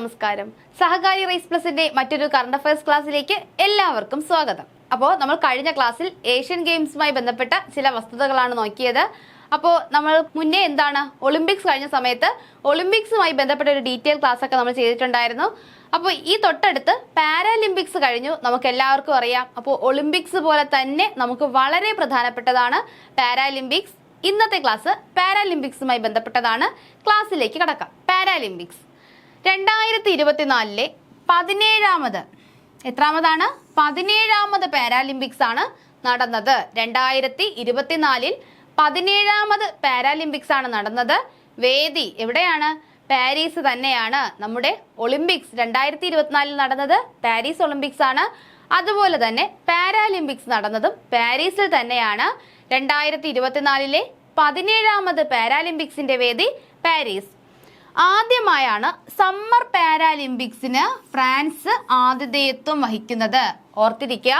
നമസ്കാരം. സഹകാരി റൈസ് പ്ലസിന്റെ മറ്റൊരു current affairs ക്ലാസ്സിലേക്ക് എല്ലാവർക്കും സ്വാഗതം. അപ്പോൾ നമ്മൾ കഴിഞ്ഞ ക്ലാസ്സിൽ ഏഷ്യൻ ഗെയിംസുമായി ബന്ധപ്പെട്ട ചില വസ്തുതകളാണ് നോക്കിയത്. അപ്പോൾ നമ്മൾ മുന്നേ എന്താണ്? ഒളിമ്പിക്സ് കഴിഞ്ഞ സമയത്ത് ഒളിമ്പിക്സുമായി ബന്ധപ്പെട്ട ഒരു ഡീറ്റെയിൽ ക്ലാസ് ഒക്കെ നമ്മൾ ചെയ്തിട്ടുണ്ടായിരുന്നു. അപ്പോൾ ഈ തൊട്ടടുത്ത് പാരാലിമ്പിക്സ് കഴിഞ്ഞു നമുക്ക് എല്ലാവർക്കും അറിയാം. അപ്പോൾ ഒളിമ്പിക്സ് പോലെ തന്നെ നമുക്ക് വളരെ പ്രധാനപ്പെട്ടതാണ് പാരാലിമ്പിക്സ്. ഇന്നത്തെ ക്ലാസ് പാരാലിമ്പിക്സുമായി ബന്ധപ്പെട്ടതാണ്. ക്ലാസ്സിലേക്ക് കടക്കാം. പാരാലിമ്പിക്സ്. രണ്ടായിരത്തി ഇരുപത്തിനാലിലെ പതിനേഴാമത്. എത്രാമതാണ്? പതിനേഴാമത് പാരാലിമ്പിക്സ് ആണ് നടന്നത്. രണ്ടായിരത്തി ഇരുപത്തിനാലിൽ പതിനേഴാമത് പാരാലിമ്പിക്സ് ആണ് നടന്നത്. വേദി എവിടെയാണ്? പാരീസ് തന്നെയാണ് നമ്മുടെ ഒളിമ്പിക്സ്. രണ്ടായിരത്തി ഇരുപത്തിനാലിൽ നടന്നത് പാരീസ് ഒളിമ്പിക്സ് ആണ്. അതുപോലെ തന്നെ പാരാലിമ്പിക്സ് നടന്നതും പാരീസിൽ തന്നെയാണ്. രണ്ടായിരത്തി ഇരുപത്തിനാലിലെ പതിനേഴാമത് പാരാലിമ്പിക്സിന്റെ വേദി പാരീസ്. ആദ്യമായാണ് സമ്മർ പാരാലിമ്പിക്സിന് ഫ്രാൻസ് ആതിഥേയത്വം വഹിക്കുന്നത്. ഓർത്തിരിക്കുക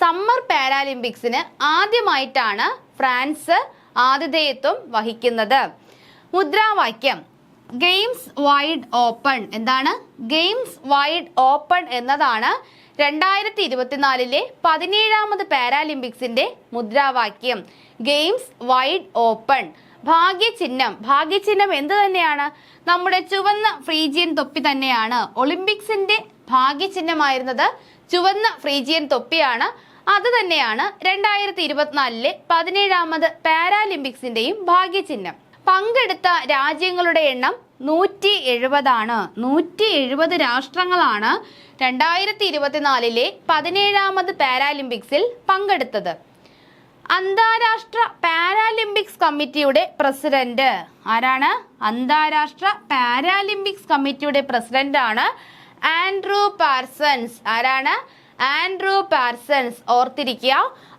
സമ്മർ പാരാലിമ്പിക്സിന് ആദ്യമായിട്ടാണ് ഫ്രാൻസ് ആതിഥേയത്വം വഹിക്കുന്നത്. മുദ്രാവാക്യം ഗെയിംസ് വൈഡ് ഓപ്പൺ. എന്താണ്? ഗെയിംസ് വൈഡ് ഓപ്പൺ എന്നതാണ് രണ്ടായിരത്തി ഇരുപത്തിനാലിലെ പതിനേഴാമത് പാരാലിമ്പിക്സിന്റെ മുദ്രാവാക്യം. Games wide open. ഭാഗ്യചിഹ്നം. ഭാഗ്യചിഹ്നം എന്ത് തന്നെയാണ്? നമ്മുടെ ചുവന്ന ഫ്രീജിയൻ തൊപ്പി തന്നെയാണ്. ഒളിമ്പിക്സിന്റെ ഭാഗ്യചിഹ്നമായിരുന്നത് ചുവന്ന ഫ്രീജിയൻ തൊപ്പിയാണ്. അത് തന്നെയാണ് രണ്ടായിരത്തി ഇരുപത്തിനാലിലെ പതിനേഴാമത് പാരാലിമ്പിക്സിന്റെയും ഭാഗ്യചിഹ്നം. പങ്കെടുത്ത രാജ്യങ്ങളുടെ എണ്ണം നൂറ്റി എഴുപതാണ് നൂറ്റി എഴുപത് രാഷ്ട്രങ്ങളാണ് രണ്ടായിരത്തി ഇരുപത്തിനാലിലെ പതിനേഴാമത് പാരാലിമ്പിക്സിൽ പങ്കെടുത്തത്. അന്താരാഷ്ട്ര പാരാലിമ്പിക്സ് കമ്മിറ്റിയുടെ പ്രസിഡന്റ്. ആരാണ്? അന്താരാഷ്ട്ര പാരാലിമ്പിക്സ് കമ്മിറ്റിയുടെ പ്രസിഡന്റ് ആണ് ആൻഡ്രൂ പാർസൺസ്. ആരാണ്? Andrew Parsons. ഓർത്തിരിക്കുക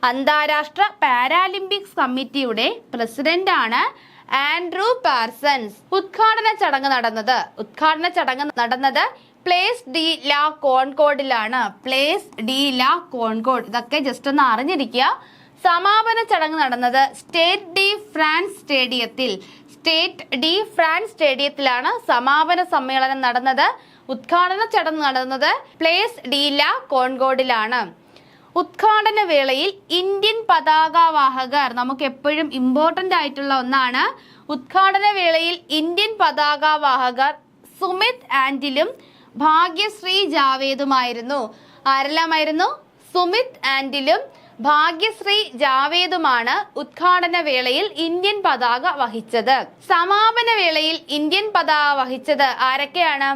അന്താരാഷ്ട്ര പാരാലിമ്പിക്സ് കമ്മിറ്റിയുടെ പ്രസിഡന്റ് ആണ് ആൻഡ്രൂ പാർസൺസ്. ഉദ്ഘാടന ചടങ്ങ് നടന്നത്. ഉദ്ഘാടന ചടങ്ങ് നടന്നത് പ്ലേസ് ഡി ലാ കോൺകോഡിലാണ് പ്ലേസ് ഡി ലാ കോൺകോഡ് ഇതൊക്കെ ജസ്റ്റ് ഒന്ന് അറിഞ്ഞിരിക്കുക. സമാപന ചടങ്ങ് നടന്നത് സ്റ്റേറ്റ് ഡി ഫ്രാൻസ് സ്റ്റേഡിയത്തിൽ. സ്റ്റേറ്റ് ഡി ഫ്രാൻസ് സ്റ്റേഡിയത്തിലാണ് സമാപന സമ്മേളനം നടന്നത്. ഉദ്ഘാടന ചടങ്ങ് നടന്നത് പ്ലേസ് ഡി ലാ കോൺകോഡിലാണ്. ഉദ്ഘാടന വേളയിൽ ഇന്ത്യൻ പതാകവാഹകർ നമുക്ക് എപ്പോഴും ഇമ്പോർട്ടന്റ് ആയിട്ടുള്ള ഒന്നാണ് ഉദ്ഘാടന വേളയിൽ ഇന്ത്യൻ പതാകവാഹകർ സുമിത് ആൻഡിലും ഭാഗ്യശ്രീ ജാവേദുമായിരുന്നു. ആരെല്ലാമായിരുന്നു? സുമിത് ആൻഡിലും ഭാഗ്യശ്രീ ജാവേദുമാണ് ഉദ്ഘാടന വേളയിൽ ഇന്ത്യൻ പതാക വഹിച്ചത്. സമാപന വേളയിൽ ഇന്ത്യൻ പതാക വഹിച്ചത് ആരൊക്കെയാണ്?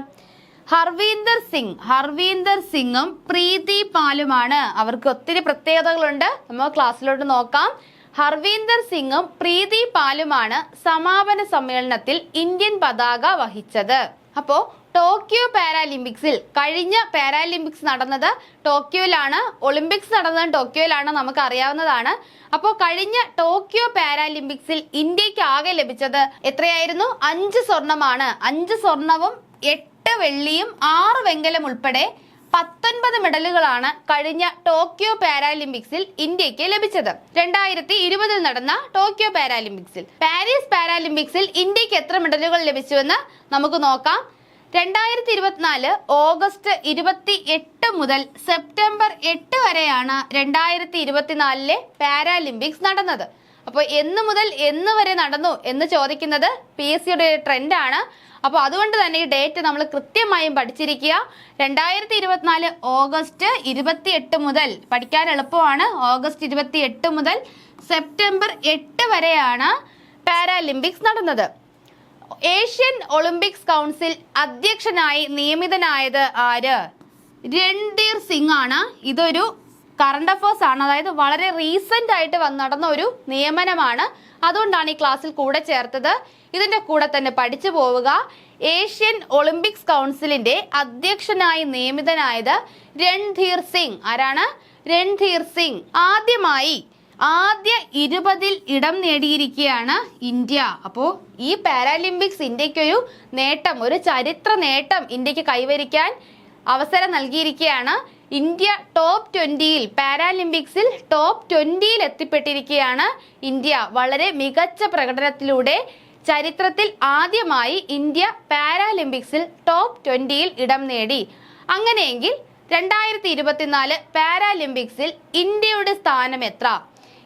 ഹർവീന്ദർ സിംഗ്. ഹർവീന്ദർ സിംഗും പ്രീതി പാലുമാണ്. അവർക്ക് ഒത്തിരി പ്രത്യേകതകളുണ്ട്. നമ്മൾ ക്ലാസ്സിലോട്ട് നോക്കാം. ഹർവീന്ദർ സിംഗും പ്രീതി പാലുമാണ് സമാപന സമ്മേളനത്തിൽ ഇന്ത്യൻ പതാക വഹിച്ചത്. അപ്പോ ടോക്കിയോ പാരാലിമ്പിക്സിൽ കഴിഞ്ഞ പാരാലിമ്പിക്സ് നടന്നത് ടോക്കിയോയിലാണ്. ഒളിമ്പിക്സ് നടന്നത് ടോക്കിയോയിലാണ് നമുക്ക് അറിയാവുന്നതാണ് അപ്പോൾ കഴിഞ്ഞ ടോക്കിയോ പാരാലിമ്പിക്സിൽ ഇന്ത്യയ്ക്ക് ആകെ ലഭിച്ചത് എത്രയായിരുന്നു? അഞ്ച് സ്വർണമാണ്. അഞ്ച് സ്വർണവും എട്ട് വെള്ളിയും ആറ് വെങ്കലം ഉൾപ്പെടെ പത്തൊൻപത് മെഡലുകളാണ് കഴിഞ്ഞ ടോക്കിയോ പാരാലിമ്പിക്സിൽ ഇന്ത്യയ്ക്ക് ലഭിച്ചത്. രണ്ടായിരത്തി ഇരുപതിൽ നടന്ന ടോക്കിയോ പാരാലിമ്പിക്സിൽ. പാരീസ് പാരാലിമ്പിക്സിൽ ഇന്ത്യയ്ക്ക് എത്ര മെഡലുകൾ ലഭിച്ചുവെന്ന് നമുക്ക് നോക്കാം. രണ്ടായിരത്തി ഇരുപത്തിനാല് ഓഗസ്റ്റ് ഇരുപത്തി എട്ട് മുതൽ സെപ്റ്റംബർ എട്ട് വരെയാണ് രണ്ടായിരത്തി ഇരുപത്തിനാലിലെ പാരാലിമ്പിക്സ് നടന്നത്. അപ്പോൾ എന്ന് മുതൽ എന്ന് വരെ നടന്നു എന്ന് ചോദിക്കുന്നത് പി എസ് സിയുടെ ട്രെൻഡാണ്. അപ്പോൾ അതുകൊണ്ട് തന്നെ ഈ ഡേറ്റ് നമ്മൾ കൃത്യമായും പഠിച്ചിരിക്കുക. രണ്ടായിരത്തി ഇരുപത്തിനാല് ഓഗസ്റ്റ് ഇരുപത്തി എട്ട് മുതൽ പഠിക്കാൻ എളുപ്പമാണ്. ഓഗസ്റ്റ് ഇരുപത്തി എട്ട് മുതൽ സെപ്റ്റംബർ എട്ട് വരെയാണ് പാരാലിമ്പിക്സ് നടന്നത്. ഏഷ്യൻ ഒളിമ്പിക്സ് കൗൺസിൽ അധ്യക്ഷനായി നിയമിതനായത് ആര്? രൺധീർ സിംഗ് ആണ് ഇതൊരു കറണ്ട് അഫേഴ്സ് ആണ്. അതായത് വളരെ റീസെന്റ് ആയിട്ട് വന്ന് നടന്ന ഒരു നിയമനമാണ്. അതുകൊണ്ടാണ് ഈ ക്ലാസ്സിൽ കൂടെ ചേർത്തത്. ഇതിന്റെ കൂടെ തന്നെ പഠിച്ചു പോവുക. ഏഷ്യൻ ഒളിമ്പിക്സ് കൗൺസിലിന്റെ അധ്യക്ഷനായി നിയമിതനായത് രൺധീർ സിംഗ് ആരാണ്? രൺധീർ സിംഗ് ആദ്യമായി ആദ്യ ഇരുപതിൽ ഇടം നേടിയിരിക്കുകയാണ് ഇന്ത്യ. അപ്പോൾ ഈ പാരാലിമ്പിക്സ് ഇന്ത്യക്കൊരു നേട്ടം ഒരു ചരിത്ര നേട്ടം ഇന്ത്യയ്ക്ക് കൈവരിക്കാൻ അവസരം നൽകിയിരിക്കുകയാണ്. ഇന്ത്യ ടോപ്പ് ട്വന്റിയിൽ പാരാലിമ്പിക്സിൽ ടോപ്പ് ട്വന്റിയിൽ എത്തിപ്പെട്ടിരിക്കുകയാണ് ഇന്ത്യ. വളരെ മികച്ച പ്രകടനത്തിലൂടെ ചരിത്രത്തിൽ ആദ്യമായി ഇന്ത്യ പാരാലിമ്പിക്സിൽ ടോപ്പ് ട്വന്റിയിൽ ഇടം നേടി. അങ്ങനെയെങ്കിൽ രണ്ടായിരത്തി ഇരുപത്തിനാല് പാരാലിമ്പിക്സിൽ ഇന്ത്യയുടെ സ്ഥാനം എത്ര?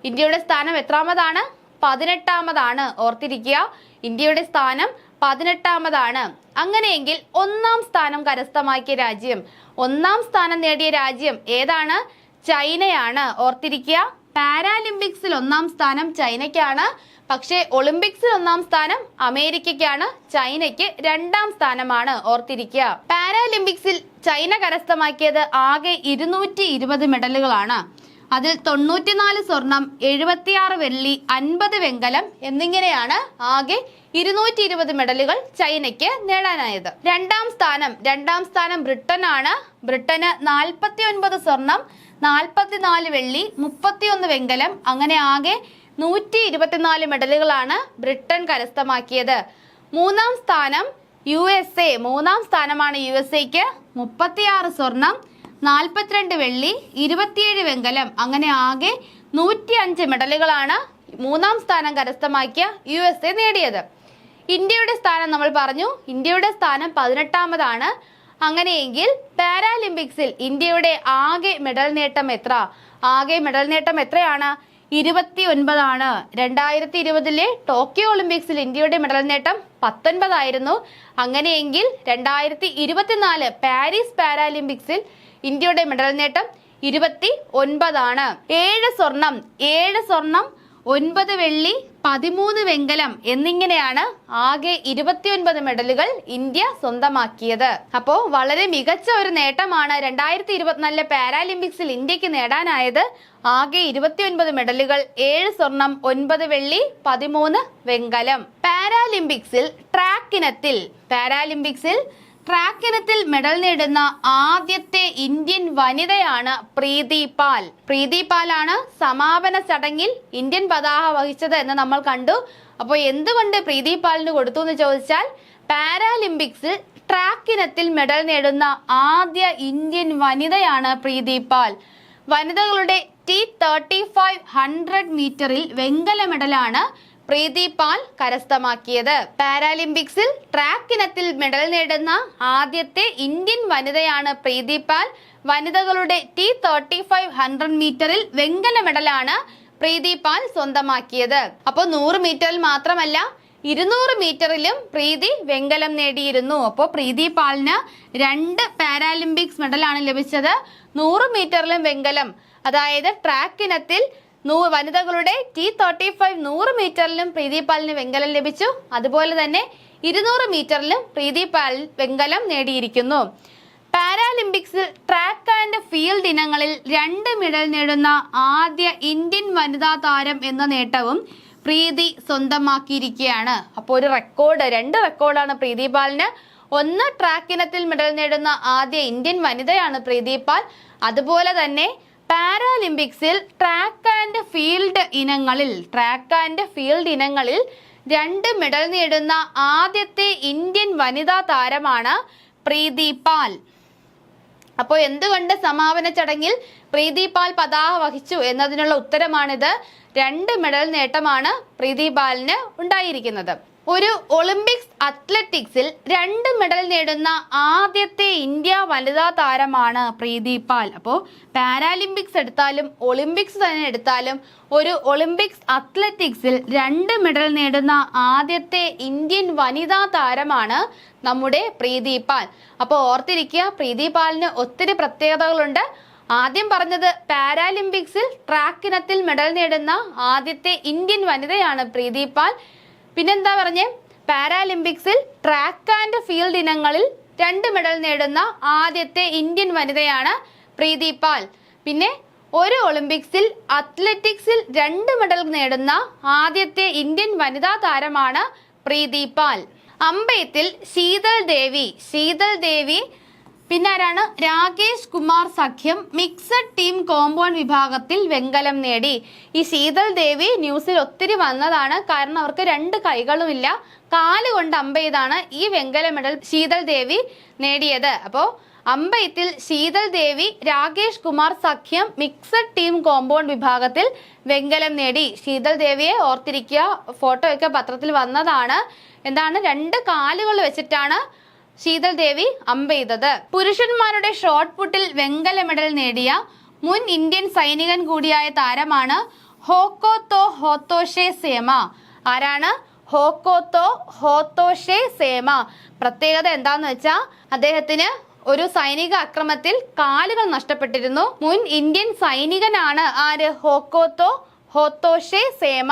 ഇന്ത്യയുടെ സ്ഥാനം എത്രാമതാണ്? പതിനെട്ടാമതാണ്. ഓർത്തിരിക്കുക ഇന്ത്യയുടെ സ്ഥാനം പതിനെട്ടാമതാണ്. അങ്ങനെയെങ്കിൽ ഒന്നാം സ്ഥാനം കരസ്ഥമാക്കിയ രാജ്യം ഒന്നാം സ്ഥാനം നേടിയ രാജ്യം ഏതാണ്? ചൈനയാണ്. ഓർത്തിരിക്കുക പാരാലിമ്പിക്സിൽ ഒന്നാം സ്ഥാനം ചൈനയ്ക്കാണ്. പക്ഷേ ഒളിമ്പിക്സിൽ ഒന്നാം സ്ഥാനം അമേരിക്കയ്ക്കാണ്. ചൈനയ്ക്ക് രണ്ടാം സ്ഥാനമാണ്. ഓർത്തിരിക്കുക പാരാലിമ്പിക്സിൽ ചൈന കരസ്ഥമാക്കിയത് ആകെ ഇരുന്നൂറ്റി മെഡലുകളാണ്. അതിൽ തൊണ്ണൂറ്റിനാല് സ്വർണം എഴുപത്തിയാറ് വെള്ളി അൻപത് വെങ്കലം എന്നിങ്ങനെയാണ് ആകെ ഇരുന്നൂറ്റി ഇരുപത് മെഡലുകൾ ചൈനയ്ക്ക് നേടാനായത്. രണ്ടാം സ്ഥാനം രണ്ടാം സ്ഥാനം ബ്രിട്ടനാണ്. ബ്രിട്ടന് നാൽപ്പത്തി ഒൻപത് സ്വർണം നാൽപ്പത്തിനാല് വെള്ളി മുപ്പത്തിയൊന്ന് വെങ്കലം അങ്ങനെ ആകെ നൂറ്റി ഇരുപത്തിനാല് മെഡലുകളാണ് ബ്രിട്ടൻ കരസ്ഥമാക്കിയത്. മൂന്നാം സ്ഥാനം യു എസ് എ മൂന്നാം സ്ഥാനമാണ് യു എസ് എക്ക് മുപ്പത്തിയാറ് സ്വർണം നാൽപ്പത്തിരണ്ട് വെള്ളി ഇരുപത്തിയേഴ് വെങ്കലം. അങ്ങനെ ആകെ നൂറ്റി അഞ്ച് മെഡലുകളാണ് മൂന്നാം സ്ഥാനം കരസ്ഥമാക്കിയ യു എസ് എ നേടിയത്. ഇന്ത്യയുടെ സ്ഥാനം നമ്മൾ പറഞ്ഞു. ഇന്ത്യയുടെ സ്ഥാനം പതിനെട്ടാമതാണ്. അങ്ങനെയെങ്കിൽ പാരാലിമ്പിക്സിൽ ഇന്ത്യയുടെ ആകെ മെഡൽ നേട്ടം എത്ര? ആകെ മെഡൽ നേട്ടം എത്രയാണ്? ഇരുപത്തി ഒൻപതാണ് രണ്ടായിരത്തി ഇരുപതിലെ ടോക്കിയോ ഒളിമ്പിക്സിൽ ഇന്ത്യയുടെ മെഡൽ നേട്ടം പത്തൊൻപതായിരുന്നു. അങ്ങനെയെങ്കിൽ രണ്ടായിരത്തി ഇരുപത്തിനാല് പാരീസ് പാരാലിമ്പിക്സിൽ ഇന്ത്യയുടെ മെഡൽ നേട്ടം ഇരുപത്തി ഒൻപതാണ് ഏഴ് സ്വർണം ഏഴ് സ്വർണം ഒൻപത് വെള്ളി പതിമൂന്ന് വെങ്കലം എന്നിങ്ങനെയാണ് ആകെ ഇരുപത്തിയൊൻപത് മെഡലുകൾ ഇന്ത്യ സ്വന്തമാക്കിയത്. അപ്പോൾ വളരെ മികച്ച ഒരു നേട്ടമാണ് രണ്ടായിരത്തി ഇരുപത്തിനാലിലെ പാരാലിമ്പിക്സിൽ ഇന്ത്യയ്ക്ക് നേടാനായത്. ആകെ ഇരുപത്തിയൊൻപത് മെഡലുകൾ ഏഴ് സ്വർണം ഒൻപത് വെള്ളി പതിമൂന്ന് വെങ്കലം. പാരാലിമ്പിക്സിൽ ട്രാക്ക് ഇനത്തിൽ പാരാലിമ്പിക്സിൽ ട്രാക്ക് ഇനത്തിൽ മെഡൽ നേടുന്ന ആദ്യത്തെ ഇന്ത്യൻ വനിതയാണ് പ്രീതി പാൽ. പ്രീതി പാലാണ് സമാപന ചടങ്ങിൽ ഇന്ത്യൻ പതാക വഹിച്ചത് എന്ന് നമ്മൾ കണ്ടു. അപ്പോൾ എന്തുകൊണ്ട് പ്രീതി പാലിന് കൊടുത്തു എന്ന് ചോദിച്ചാൽ പാരാലിമ്പിക്സിൽ ട്രാക്ക് ഇനത്തിൽ മെഡൽ നേടുന്ന ആദ്യ ഇന്ത്യൻ വനിതയാണ് പ്രീതി പാൽ. വനിതകളുടെ ടി തേർട്ടി ഫൈവ് ഹൺഡ്രഡ് മീറ്ററിൽ വെങ്കല മെഡലാണ് പ്രീതി പാൽ കരസ്ഥമാക്കിയത്. പാരാലിമ്പിക്സിൽ ട്രാക്ക് ഇനത്തിൽ മെഡൽ നേടുന്ന ആദ്യത്തെ ഇന്ത്യൻ വനിതയാണ് പ്രീതി പാൽ. വനിതകളുടെ ടി തേർട്ടി ഫൈവ് ഹൺഡ്രഡ് മീറ്ററിൽ വെങ്കല മെഡലാണ് പ്രീതി പാൽ സ്വന്തമാക്കിയത്. അപ്പോൾ നൂറ് മീറ്ററിൽ മാത്രമല്ല ഇരുന്നൂറ് മീറ്ററിലും പ്രീതി വെങ്കലം നേടിയിരുന്നു. അപ്പോൾ പ്രീതി പാലിന് രണ്ട് പാരാലിമ്പിക്സ് മെഡലാണ് ലഭിച്ചത്. നൂറ് മീറ്ററിലും വെങ്കലം. അതായത് ട്രാക്ക് ഇനത്തിൽ വനിതകളുടെ ടി തേർട്ടി ഫൈവ് നൂറ് മീറ്ററിലും പ്രീതി പാലിന് വെങ്കലം ലഭിച്ചു. അതുപോലെ തന്നെ ഇരുന്നൂറ് മീറ്ററിലും പ്രീതി വെങ്കലം നേടിയിരിക്കുന്നു. പാരാലിമ്പിക്സിൽ ട്രാക്ക് ആൻഡ് ഫീൽഡ് ഇനങ്ങളിൽ രണ്ട് മെഡൽ നേടുന്ന ആദ്യ ഇന്ത്യൻ വനിതാ താരം എന്ന നേട്ടവും പ്രീതി സ്വന്തമാക്കിയിരിക്കുകയാണ്. അപ്പോൾ ഒരു റെക്കോർഡ് രണ്ട് റെക്കോർഡാണ് പ്രീതി പാലിന്. ഒന്ന് ട്രാക്ക് ഇനത്തിൽ മെഡൽ നേടുന്ന ആദ്യ ഇന്ത്യൻ വനിതയാണ് പ്രീതി പാൽ. അതുപോലെ തന്നെ പാരാലിമ്പിക്സിൽ ട്രാക്ക് ആൻഡ് ഫീൽഡ് ഇനങ്ങളിൽ ട്രാക്ക് ആൻഡ് ഫീൽഡ് ഇനങ്ങളിൽ രണ്ട് മെഡൽ നേടുന്ന ആദ്യത്തെ ഇന്ത്യൻ വനിതാ താരമാണ് പ്രീതി പാൽ. അപ്പോൾ എന്തുകൊണ്ട് സമാപന ചടങ്ങിൽ പ്രീതി പാൽ പതാക വഹിച്ചു എന്നതിനുള്ള ഉത്തരമാണിത്. രണ്ട് മെഡൽ നേട്ടമാണ് പ്രീതി പാലിന് ഉണ്ടായിരിക്കുന്നത്. ഒരു ഒളിമ്പിക്സ് അത്ലറ്റിക്സിൽ രണ്ട് മെഡൽ നേടുന്ന ആദ്യത്തെ ഇന്ത്യ വനിതാ താരമാണ് പ്രീതി പാൽ. അപ്പോൾ പാരാലിമ്പിക്സ് എടുത്താലും ഒളിമ്പിക്സ് തന്നെ എടുത്താലും ഒരു ഒളിമ്പിക്സ് അത്ലറ്റിക്സിൽ രണ്ട് മെഡൽ നേടുന്ന ആദ്യത്തെ ഇന്ത്യൻ വനിതാ താരമാണ് നമ്മുടെ പ്രീതി പാൽ. അപ്പോൾ ഓർത്തിരിക്കുക പ്രീതി പാലിന് ഒത്തിരി പ്രത്യേകതകളുണ്ട്. ആദ്യം പറഞ്ഞത് പാരാലിമ്പിക്സിൽ ട്രാക്ക് ഇനത്തിൽ മെഡൽ നേടുന്ന ആദ്യത്തെ ഇന്ത്യൻ വനിതയാണ് പ്രീതി പാൽ. പിന്നെന്താ പറഞ്ഞേ? പാരാലിമ്പിക്സിൽ ട്രാക്ക് ആൻഡ് ഫീൽഡ് ഇനങ്ങളിൽ രണ്ട് മെഡൽ നേടുന്ന ആദ്യത്തെ ഇന്ത്യൻ വനിതയാണ് പ്രീതി പാൽ. പിന്നെ ഒരു ഒളിമ്പിക്സിൽ അത്ലറ്റിക്സിൽ രണ്ട് മെഡൽ നേടുന്ന ആദ്യത്തെ ഇന്ത്യൻ വനിതാ താരമാണ് പ്രീതി പാൽ. അമ്പയത്തിൽ ശീതൾ ദേവി ശീതൾ ദേവി പിന്നെ ആരാണ് രാകേഷ് കുമാർ സഖ്യം മിക്സഡ് ടീം കോമ്പൗണ്ട് വിഭാഗത്തിൽ വെങ്കലം നേടി. ഈ ശീതൽ ദേവി ന്യൂസിൽ ഒത്തിരി വന്നതാണ്. കാരണം അവർക്ക് രണ്ട് കൈകളുമില്ല. കാൽ കൊണ്ട് അമ്പെയ്താണ് ഈ വെങ്കല മെഡൽ ശീതൽ ദേവി നേടിയത്. അപ്പോൾ അമ്പയത്തിൽ ശീതൽ ദേവി രാകേഷ് കുമാർ സഖ്യം മിക്സഡ് ടീം കോമ്പൗണ്ട് വിഭാഗത്തിൽ വെങ്കലം നേടി. ശീതൽ ദേവിയെ ഓർത്തിരിക്കുക ഫോട്ടോയൊക്കെ പത്രത്തിൽ വന്നതാണ്. എന്താണ്? രണ്ട് കാലുകൾ വെച്ചിട്ടാണ് ശീതൽ ദേവി അമ്പെയ്തത് പുരുഷന്മാരുടെ ഷോർട്ട് പുട്ടിൽ വെങ്കല മെഡൽ നേടിയ മുൻ ഇന്ത്യൻ സൈനികൻ കൂടിയായ താരമാണ് ഹോക്കോത്തോ ഹോത്തോഷേ സേമ. ആരാണ്? ഹോക്കോത്തോ ഹോത്തോഷേ സേമ. പ്രത്യേകത എന്താന്ന് വെച്ചാൽ അദ്ദേഹത്തിന് ഒരു സൈനിക അക്രമത്തിൽ കാലുകൾ നഷ്ടപ്പെട്ടിരുന്നു. മുൻ ഇന്ത്യൻ സൈനികനാണ് ആര്? ഹോക്കോത്തോ ഹോത്തോഷേ സേമ.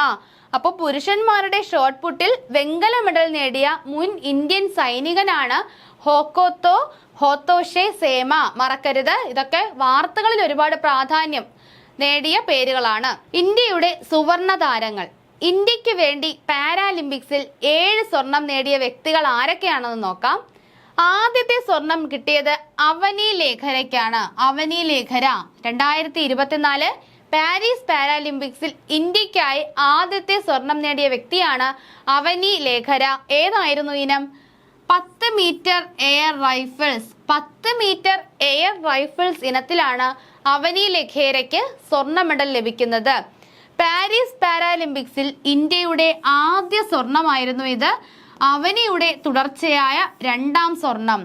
അപ്പോൾ പുരുഷന്മാരുടെ ഷോർട്ട് പുട്ടിൽ വെങ്കല മെഡൽ നേടിയ മുൻ ഇന്ത്യൻ സൈനികനാണ് ഹോക്കോത്തോ ഹോത്തോഷെ സേമ. മറക്കരുത് ഇതൊക്കെ വാർത്തകളിൽ ഒരുപാട് പ്രാധാന്യം നേടിയ പേരുകളാണ്. ഇന്ത്യയുടെ സുവർണ താരങ്ങൾ. ഇന്ത്യയ്ക്ക് വേണ്ടി പാരാലിമ്പിക്സിൽ ഏഴ് സ്വർണം നേടിയ വ്യക്തികൾ ആരൊക്കെയാണെന്ന് നോക്കാം. ആദ്യത്തെ സ്വർണം കിട്ടിയത് അവനി ലേഖരയ്ക്കാണ്. അവനി ലേഖര. രണ്ടായിരത്തി ഇരുപത്തിനാല് പാരീസ് പാരാലിമ്പിക്സിൽ ഇന്ത്യക്കായി ആദ്യത്തെ സ്വർണം നേടിയ വ്യക്തിയാണ് അവനി ലേഖര. ഏതായിരുന്നു ഇനം? പത്ത് മീറ്റർ എയർ റൈഫിൾസ്. പത്ത് മീറ്റർ എയർ റൈഫിൾസ് ഇനത്തിലാണ് അവനി ലഖേരയ്ക്ക് സ്വർണ മെഡൽ ലഭിക്കുന്നത്. പാരീസ് പാരാലിമ്പിക്സിൽ ഇന്ത്യയുടെ ആദ്യ സ്വർണമായിരുന്നു ഇത്. അവനിയുടെ തുടർച്ചയായ രണ്ടാം സ്വർണം.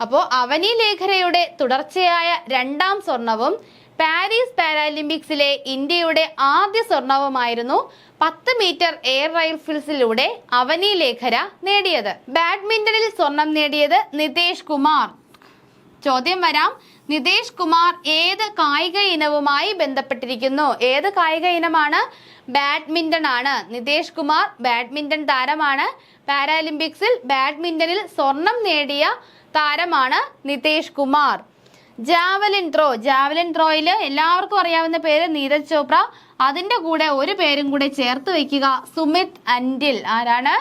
അപ്പോൾ അവനി ലേഖരയുടെ തുടർച്ചയായ രണ്ടാം സ്വർണവും പാരീസ് പാരാലിമ്പിക്സിലെ ഇന്ത്യയുടെ ആദ്യ സ്വർണവുമായിരുന്നു പത്ത് മീറ്റർ എയർ റൈഫിൾസിലൂടെ അവനി ലേഖര നേടിയത്. ബാഡ്മിന്റണിൽ സ്വർണം നേടിയത് നിതേഷ് കുമാർ. ചോദ്യം വരാം. നിതേഷ് കുമാർ ഏത് കായിക ഇനവുമായി ബന്ധപ്പെട്ടിരിക്കുന്നു? ഏത് കായിക ഇനമാണ്? ബാഡ്മിന്റൺ ആണ് നിതേഷ് കുമാർ ബാഡ്മിന്റൺ താരമാണ്. പാരാലിമ്പിക്സിൽ ബാഡ്മിന്റണിൽ സ്വർണം നേടിയ താരമാണ് Nitesh Kumar. Javelin throw. Javelin ത്രോയിൽ എല്ലാവർക്കും അറിയാവുന്ന പേര് നീരജ് ചോപ്ര. അതിന്റെ കൂടെ ഒരു പേരും കൂടെ ചേർത്ത് വെക്കുക സുമിത് അൻഡിൽ. ആരാണ്?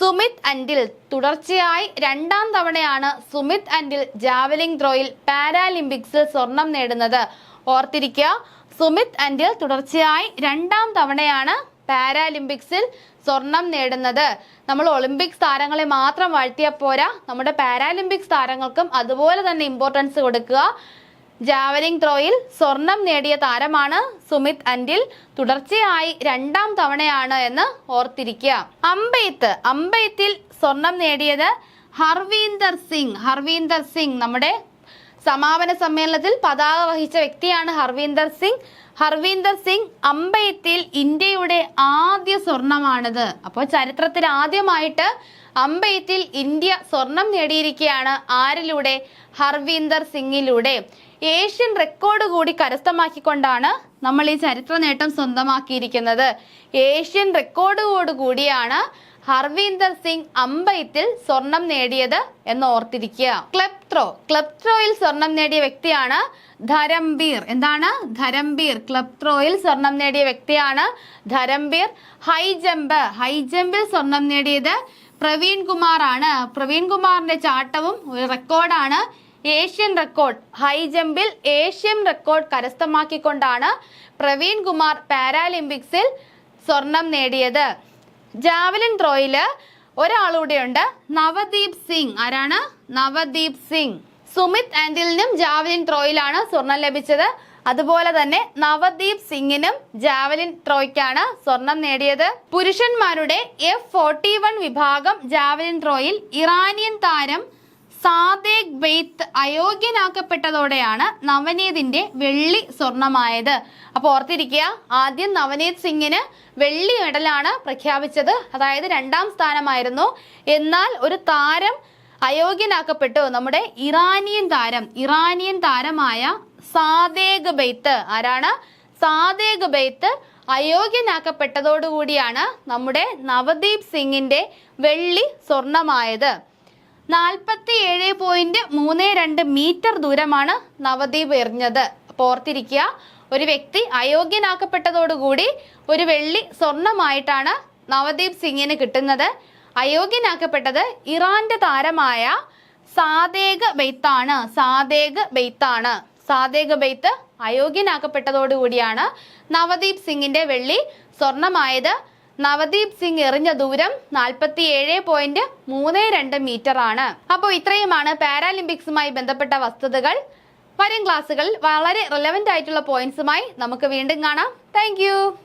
സുമിത് അൻഡിൽ. തുടർച്ചയായി രണ്ടാം തവണയാണ് സുമിത് അൻഡിൽ ജാവലിൻ ത്രോയിൽ പാരാലിമ്പിക്സിൽ സ്വർണം നേടുന്നത്. ഓർത്തിരിക്കുക സുമിത് അൻഡിൽ തുടർച്ചയായി രണ്ടാം തവണയാണ് പാരാലിമ്പിക്സിൽ സ്വർണം നേടുന്നത്. നമ്മൾ ഒളിമ്പിക്സ് താരങ്ങളെ മാത്രം വാഴ്ത്തിയാൽ പോരാ. നമ്മുടെ പാരാലിമ്പിക്സ് താരങ്ങൾക്കും അതുപോലെ തന്നെ ഇമ്പോർട്ടൻസ് കൊടുക്കുക. ജാവലിംഗ് ത്രോയിൽ സ്വർണം നേടിയ താരമാണ് സുമിത് അൻഡിൽ. തുടർച്ചയായി രണ്ടാം തവണയാണ് എന്ന് ഓർത്തിരിക്കുക. അമ്പെയ്ത്ത്. അമ്പെയ്ത്തിൽ സ്വർണം നേടിയത് ഹർവീന്ദർ സിംഗ്. ഹർവീന്ദർ സിംഗ് നമ്മുടെ സമാപന സമ്മേളനത്തിൽ പതാക വഹിച്ച വ്യക്തിയാണ് ഹർവീന്ദർ സിംഗ്. ഹർവീന്ദർ സിംഗ് അമ്പയത്തിൽ ഇന്ത്യയുടെ ആദ്യ സ്വർണമാണിത്. അപ്പോൾ ചരിത്രത്തിൽ ആദ്യമായിട്ട് അമ്പയത്തിൽ ഇന്ത്യ സ്വർണം നേടിയിരിക്കുകയാണ് ആരിലൂടെ? ഹർവീന്ദർ സിംഗിലൂടെ. ഏഷ്യൻ റെക്കോർഡ് കൂടി കരസ്ഥമാക്കിക്കൊണ്ടാണ് നമ്മൾ ഈ ചരിത്ര നേട്ടം സ്വന്തമാക്കിയിരിക്കുന്നത്. ഏഷ്യൻ റെക്കോർഡോട് കൂടിയാണ് ഹർവീന്ദർ സിംഗ് അമ്പയത്തിൽ സ്വർണം നേടിയത് എന്ന് ഓർത്തിരിക്കുക ക്ലബ് ത്രോ ക്ലബ് ത്രോയിൽ സ്വർണം നേടിയ വ്യക്തിയാണ് ധരംബീർ. എന്താണ്? ധരംബീർ. ക്ലബ് ത്രോയിൽ സ്വർണം നേടിയ വ്യക്തിയാണ് ധരംബീർ. High jump. ഹൈ ജമ്പിൽ സ്വർണം നേടിയത് പ്രവീൺ കുമാർ ആണ് പ്രവീൺ കുമാറിന്റെ ചാട്ടവും ഒരു റെക്കോർഡാണ് ഏഷ്യൻ റെക്കോർഡ്. ഹൈ ജമ്പിൽ ഏഷ്യൻ റെക്കോർഡ് കരസ്ഥമാക്കിക്കൊണ്ടാണ് പ്രവീൺ കുമാർ പാരാലിമ്പിക്സിൽ സ്വർണം നേടിയത്. ജാവലിൻ ത്രോയിൽ ഒരാളൂടെയുണ്ട് നവദീപ് സിംഗ്. ആരാണ്? നവദീപ് സിംഗ്. സുമിത് ആൻഡിലിനും ജാവലിൻ ത്രോയിലാണ് സ്വർണം ലഭിച്ചത്. അതുപോലെ തന്നെ നവദീപ് സിംഗിനും ജാവലിൻ ത്രോയ്ക്കാണ് സ്വർണം നേടിയത്. പുരുഷന്മാരുടെ എഫ് ഫോർട്ടി വൺ വിഭാഗം ജാവലിൻ ത്രോയിൽ ഇറാനിയൻ താരം സാദേക് ബെയ്ത്ത് അയോഗ്യനാക്കപ്പെട്ടതോടെയാണ് നവനീതിന്റെ വെള്ളി സ്വർണമായത്. അപ്പോൾ ഓർത്തിരിക്കുക ആദ്യം നവനീത് സിംഗിന് വെള്ളി മെഡലാണ് പ്രഖ്യാപിച്ചത്. അതായത് രണ്ടാം സ്ഥാനമായിരുന്നു. എന്നാൽ ഒരു താരം അയോഗ്യനാക്കപ്പെട്ടു. നമ്മുടെ ഇറാനിയൻ താരം ഇറാനിയൻ താരമായ സാദേഗ് ബെയ്ത്ത്. ആരാണ്? സാദേഗ് ബെയ്ത്ത് അയോഗ്യനാക്കപ്പെട്ടതോടുകൂടിയാണ് നമ്മുടെ നവദീപ് സിംഗിന്റെ വെള്ളി സ്വർണമായത്. നാൽപ്പത്തി ഏഴ് പോയിന്റ് മൂന്ന് രണ്ട് മീറ്റർ ദൂരമാണ് നവദീപ് എറിഞ്ഞത്. ഓർത്തിരിക്കുക ഒരു വ്യക്തി അയോഗ്യനാക്കപ്പെട്ടതോടുകൂടി ഒരു വെള്ളി സ്വർണമായിട്ടാണ് നവദീപ് സിംഗിന് കിട്ടുന്നത്. അയോഗ്യനാക്കപ്പെട്ടത് ഇറാന്റെ താരമായ സാദേഗ് ബെയ്ത്താണ്. സാദേഗ് ബെയ്ത്താണ്. സാദേഗ് ബെയ്ത്ത് അയോഗ്യനാക്കപ്പെട്ടതോടുകൂടിയാണ് നവദീപ് സിംഗിന്റെ വെള്ളി സ്വർണമായത്. നവദീപ് സിംഗ് എറിഞ്ഞ ദൂരം നാൽപ്പത്തി ഏഴ് പോയിന്റ് മൂന്ന് രണ്ട് മീറ്റർ ആണ് അപ്പോൾ ഇത്രയുമാണ് പാരാലിമ്പിക്സുമായി ബന്ധപ്പെട്ട വസ്തുതകൾ. വരും ക്ലാസ്സുകളിൽ വളരെ റിലവന്റ് ആയിട്ടുള്ള പോയിന്റ്സുമായി നമുക്ക് വീണ്ടും കാണാം. താങ്ക്